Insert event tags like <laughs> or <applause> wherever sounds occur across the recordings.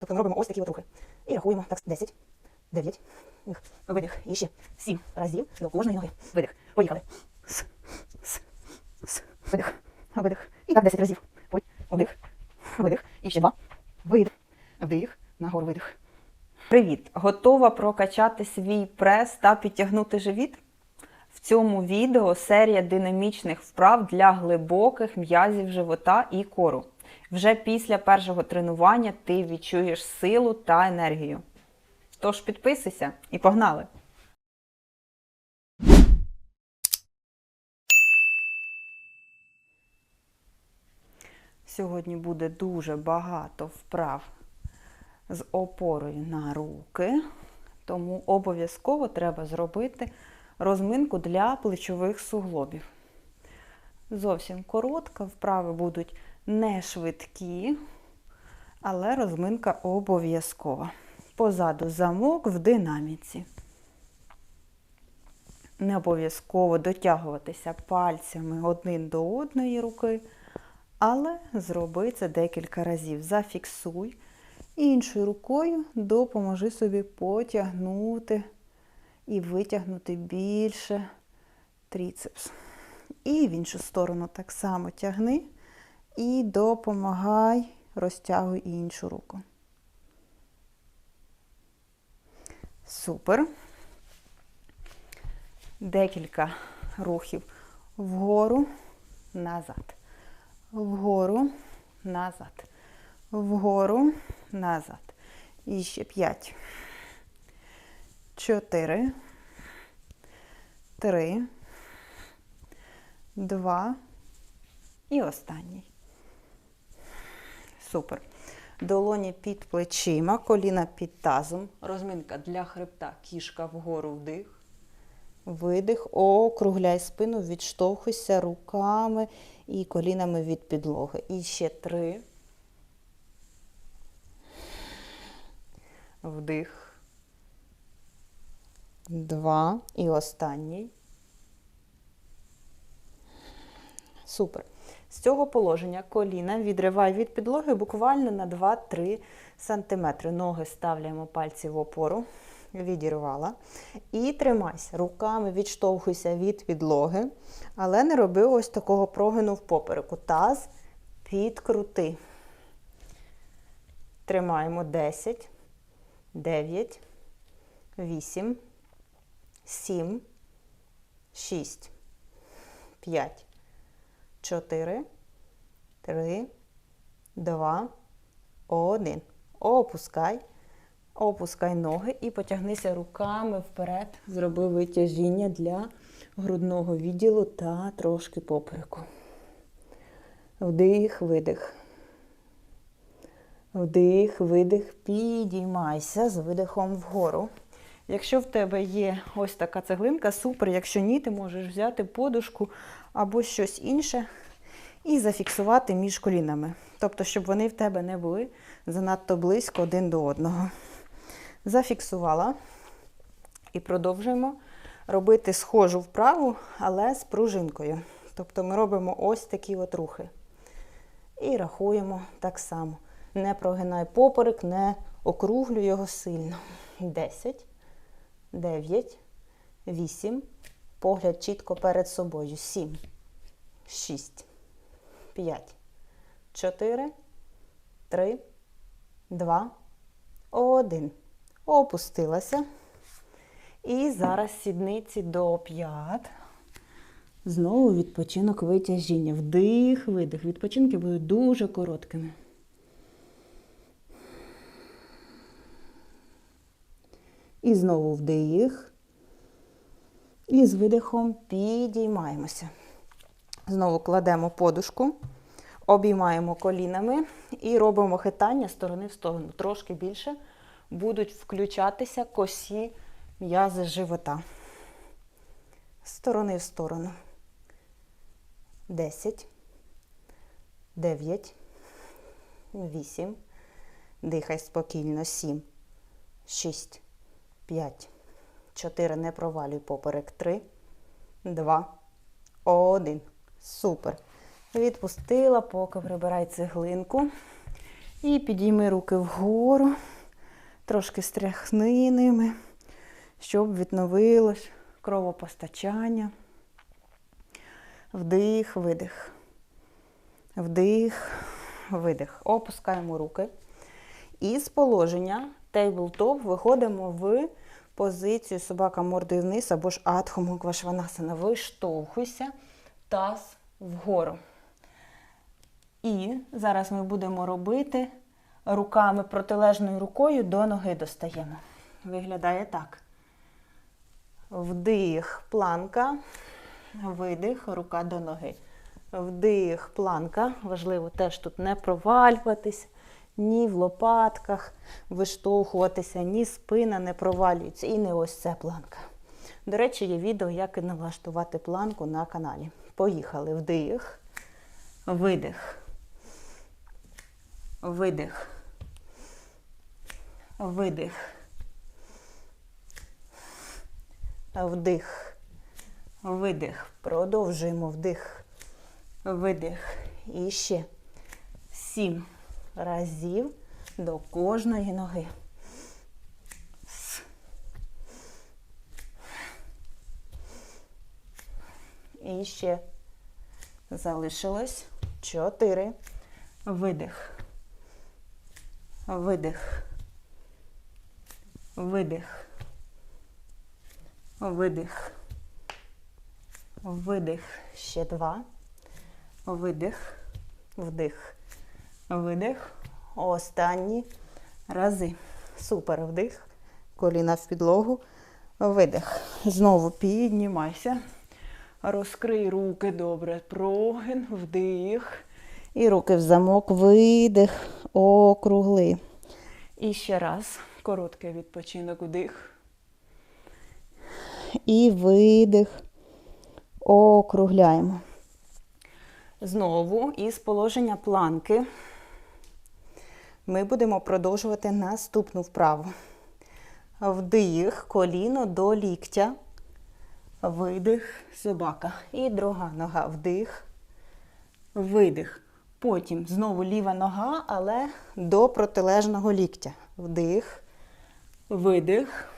Тобто ми робимо ось такі от рухи. І рахуємо так 10, 9, видих. І ще 7 разів до кожної ноги. Видих. Поїхали. С, с, с. Видих. Видих. І так 10 разів. Вдих. Видих. І ще два. Видих. Вдих. Нагору видих. Привіт! Готова прокачати свій прес та підтягнути живіт? В цьому відео серія динамічних вправ для глибоких м'язів живота і кору. Вже після першого тренування ти відчуєш силу та енергію. Тож підписуйся і погнали! Сьогодні буде дуже багато вправ з опорою на руки, тому обов'язково треба зробити розминку для плечових суглобів. Зовсім коротка, вправи будуть не швидкі, але розминка обов'язкова. Позаду замок в динаміці. Не обов'язково дотягуватися пальцями один до одної руки, але зроби це декілька разів. Зафіксуй. Іншою рукою допоможи собі потягнути і витягнути більше тріцепс. І в іншу сторону так само тягни і допомагай, розтягуй іншу руку. Супер. Декілька рухів вгору, назад. Вгору, назад. Вгору, назад. І ще п'ять. Чотири. Три. Два. І останній. Супер. Долоні під плечима, коліна під тазом. Розминка для хребта. Кішка вгору вдих. Видих. Округляй спину, відштовхуйся руками і колінами від підлоги. І ще три. Вдих. Два. І останній. Супер. З цього положення коліна відривай від підлоги буквально на 2-3 см. Ноги ставляємо пальці в опору. Відірвала. І тримайся. Руками відштовхуйся від підлоги, але не роби ось такого прогину в попереку. Таз підкрути. Тримаємо 10, 9, 8, 7, 6, 5, 4, 3, 2, 1. Опускай. Опускай ноги і потягнися руками вперед. Зроби витяжіння для грудного відділу та трошки попереку. Вдих, видих. Вдих, видих, підіймайся з видихом вгору. Якщо в тебе є ось така цеглинка, супер. Якщо ні, ти можеш взяти подушку або щось інше і зафіксувати між колінами. Тобто, щоб вони в тебе не були занадто близько один до одного. Зафіксувала. І продовжуємо робити схожу вправу, але з пружинкою. Тобто ми робимо ось такі от рухи. І рахуємо так само. Не прогинай поперек, не округлюй його сильно. 10, 9, 8. Погляд чітко перед собою. 7, 6, 5, 4, 3, 2, 1. Опустилася. І зараз сідниці до п'ят. Знову відпочинок витяжіння. Вдих, видих. Відпочинки будуть дуже короткими. І знову вдих. І з видихом підіймаємося. Знову кладемо подушку, обіймаємо колінами і робимо хитання сторони в сторону. Трошки більше будуть включатися косі м'язи живота. Сторони в сторону. 10, 9, 8. Дихай спокійно. 7, 6, 5, 4. Не провалюй поперек. 3, 2, 1. Супер. Відпустила, поки прибирай цеглинку. І підійми руки вгору, трошки стряхни ними, щоб відновилось кровопостачання. Вдих, видих. Вдих, видих. Опускаємо руки. І з положення тейблтоп виходимо в позицію собака мордою вниз або ж адхому квашванасана. Виштовхуйся, таз вгору. І зараз ми будемо робити руками протилежною рукою до ноги достаємо. Виглядає так. Вдих, планка, видих, рука до ноги. Вдих, планка. Важливо теж тут не провалюватись, ні в лопатках виштовхуватися, ні спина не провалюється. І не ось ця планка. До речі, є відео, як налаштувати планку на каналі. Поїхали. Вдих, видих. Видих. Видих. Вдих. Видих. Продовжуємо вдих. Видих. І ще сім разів до кожної ноги. І ще залишилось чотири. Видих. Видих. Видих. Видих. Видих. Ще два. Видих. Вдих. Видих. Останні рази. Супер. Вдих. Коліна в підлогу. Видих. Знову піднімайся. Розкрий руки добре. Прогин. Вдих. І руки в замок. Видих. Округли. І ще раз. Короткий відпочинок. Вдих. І видих. Округляємо. Знову із положення планки ми будемо продовжувати наступну вправу. Вдих, коліно до ліктя. Видих, собака. І друга нога. Вдих, видих. Потім знову ліва нога, але до протилежного ліктя. Вдих, видих,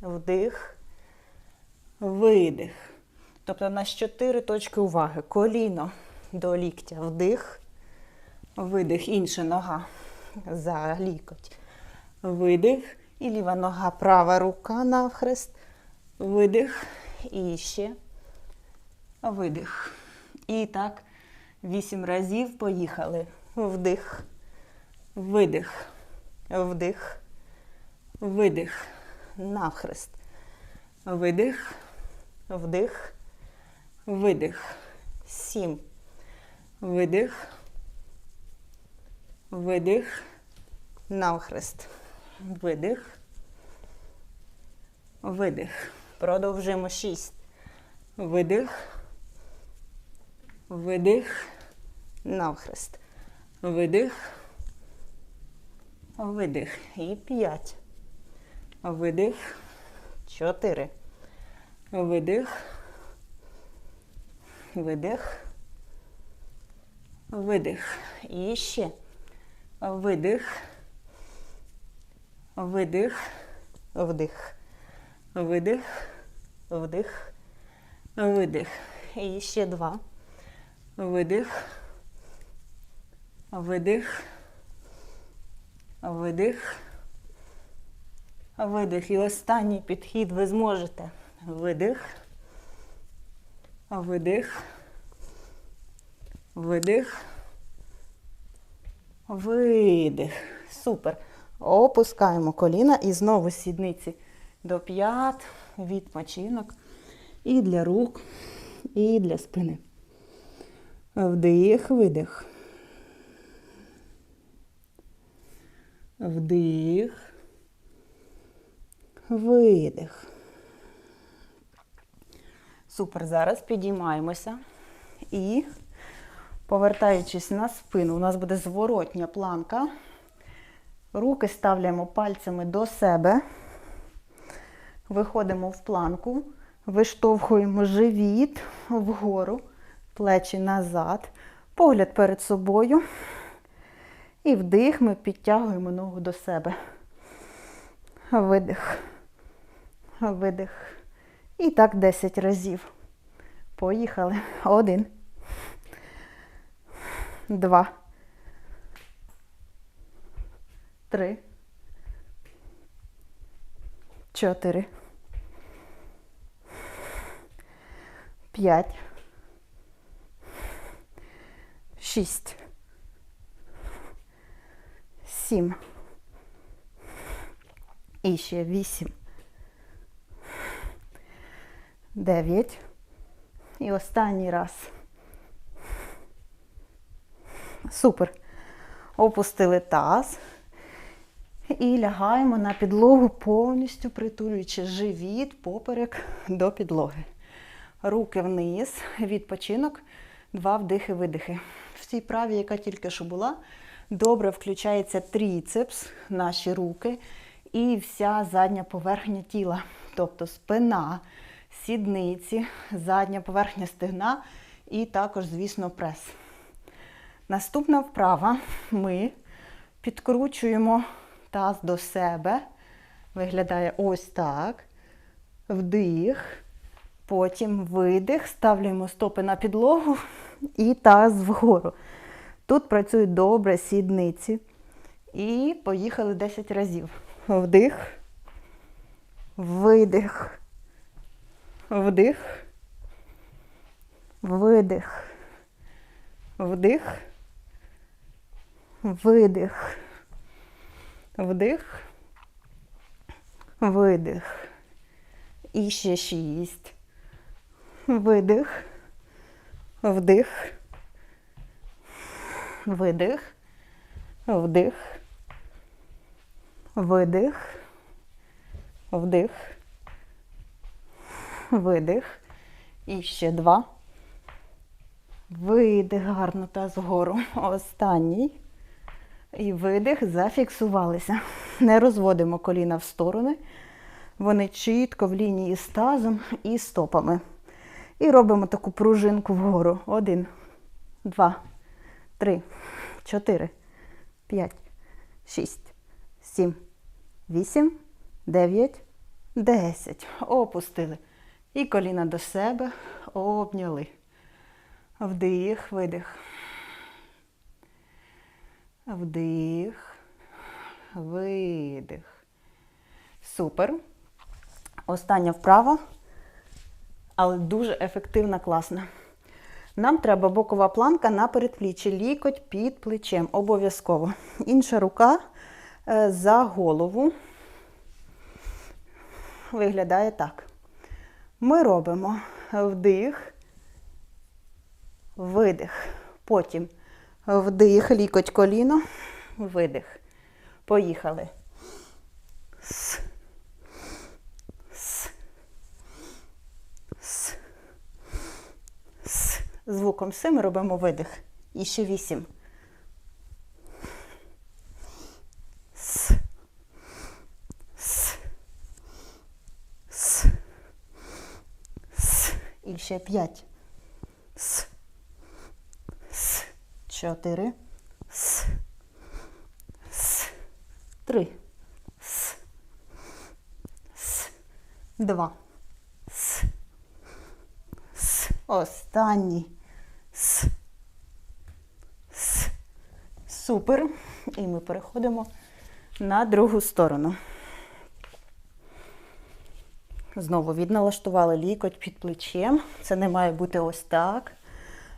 вдих, видих. Тобто у нас чотири точки уваги. Коліно до ліктя. Вдих, видих. Інша нога за лікоть. Видих. І ліва нога, права рука навхрест. Видих. І ще видих. І так, вісім разів поїхали. Вдих, видих, вдих, видих. Навхрест. Видих, вдих, видих. Сім. Видих. Видих. Навхрест. Видих. Видих. Продовжуємо шість. Видих. Видих. Навхрест. Видих. Видих. І п'ять. Видих. Чотири. Видих. Видих. Видих. І ще. Видих. Видих. Вдих. Видих. Вдих. Видих. І ще два. Видих. Видих. Видих. Видих. І останній підхід ви зможете. Видих. Видих. Видих. Видих. Супер. Опускаємо коліна і знову сідниці до п'ят. Відпочинок. І для рук, і для спини. Вдих, видих. Вдих. Видих. Супер. Зараз підіймаємося і, повертаючись на спину, у нас буде зворотня планка. Руки ставляємо пальцями до себе. Виходимо в планку, виштовхуємо живіт вгору, плечі назад, погляд перед собою. І вдих, ми підтягуємо ногу до себе. Видих. Видих. І так 10 разів. Поїхали. Один. Два. Три. Чотири. П'ять. Шість. Сім. І ще вісім. Дев'ять. І останній раз. Супер. Опустили таз. І лягаємо на підлогу, повністю притулюючи живіт, поперек до підлоги. Руки вниз, відпочинок, два вдихи-видихи. В цій праві, яка тільки що була, добре включається тріцепс, наші руки і вся задня поверхня тіла. Тобто спина, сідниці, задня поверхня стегна і також, звісно, прес. Наступна вправа. Ми підкручуємо таз до себе. Виглядає ось так. Вдих. Потім видих. Ставляємо стопи на підлогу і таз вгору. Тут працюють добре сідниці. І поїхали 10 разів. Вдих. Видих. Вдих. Видих. Вдих. Видих. Вдих. Видих. І ще шість. Видих. Вдих. Видих. Вдих. Видих. Вдих. Видих. І ще два. Видих гарно та згору. Останній. І видих, зафіксувалися. <laughs> Не розводимо коліна в сторони. Вони чітко в лінії з тазом і стопами. І робимо таку пружинку вгору. Один, два, три, чотири, п'ять, шість, сім, вісім, дев'ять, десять. Опустили. І коліна до себе обняли. Вдих, видих. Вдих, видих. Супер. Остання вправа, але дуже ефективна, класна. Нам треба бокова планка на передпліччі, лікоть під плечем. Обов'язково. Інша рука е, за голову. Виглядає так. Ми робимо вдих, видих. Потім Вдих, лікоть коліно, видих. Поїхали. С. С. С. С. Звуком С ми робимо видих. І ще вісім. С. С. С. С. І ще п'ять. С. Чотири. С. С. Три. С. С. Два. С. С. Останній. С. С. Супер. І ми переходимо на другу сторону. Знову відналаштували лікоть під плечем. Це не має бути ось так.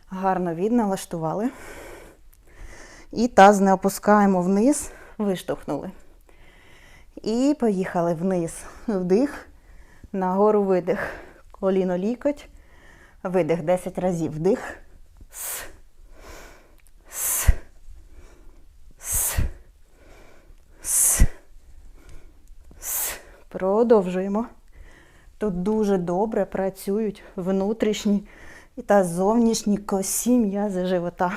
Гарно відналаштували. І таз не опускаємо вниз, виштовхнули. І поїхали вниз. Вдих, нагору видих. Коліно лікоть. Видих 10 разів. Вдих. С. С. С. С. С. Продовжуємо. Тут дуже добре працюють внутрішні та зовнішні косі м'язи живота.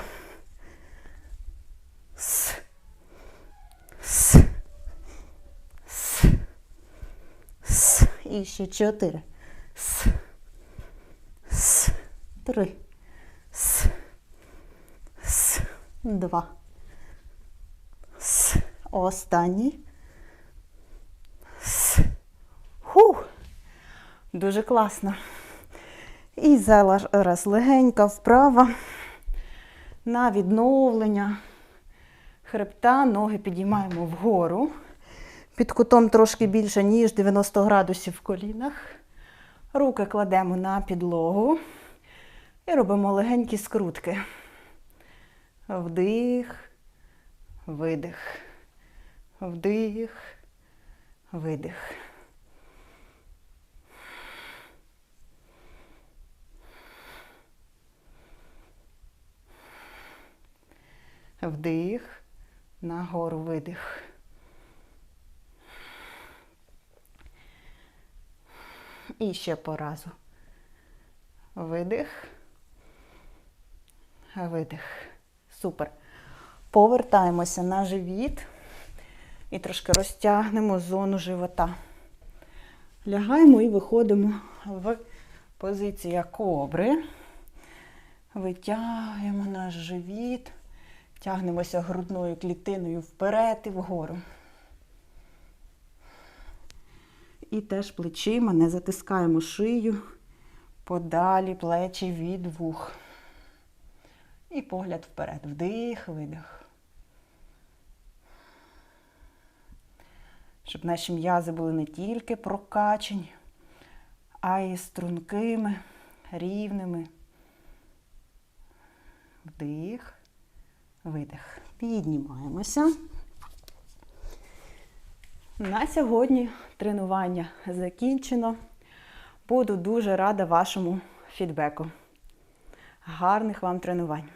С. С. С. С. І ще чотири. С. С. Три. С. С. Два. Останній. С. Хух. Дуже класно. І зараз легенька вправа на відновлення хребта, ноги підіймаємо вгору. Під кутом трошки більше, ніж 90 градусів в колінах. Руки кладемо на підлогу і робимо легенькі скрутки. Вдих, видих, вдих, видих. Вдих, нагору видих. І ще по разу. Видих. Видих. Супер. Повертаємося на живіт і трошки розтягнемо зону живота. Лягаємо і виходимо в позиція кобри. Витягуємо наш живіт, тягнемося грудною клітиною вперед і вгору. І теж плечима не затискаємо шию, подалі плечі від вух. І погляд вперед. Вдих, видих. Щоб наші м'язи були не тільки прокачені, а й стрункими, рівними. Вдих, видих. Піднімаємося. На сьогодні тренування закінчено. Буду дуже рада вашому фідбеку. Гарних вам тренувань!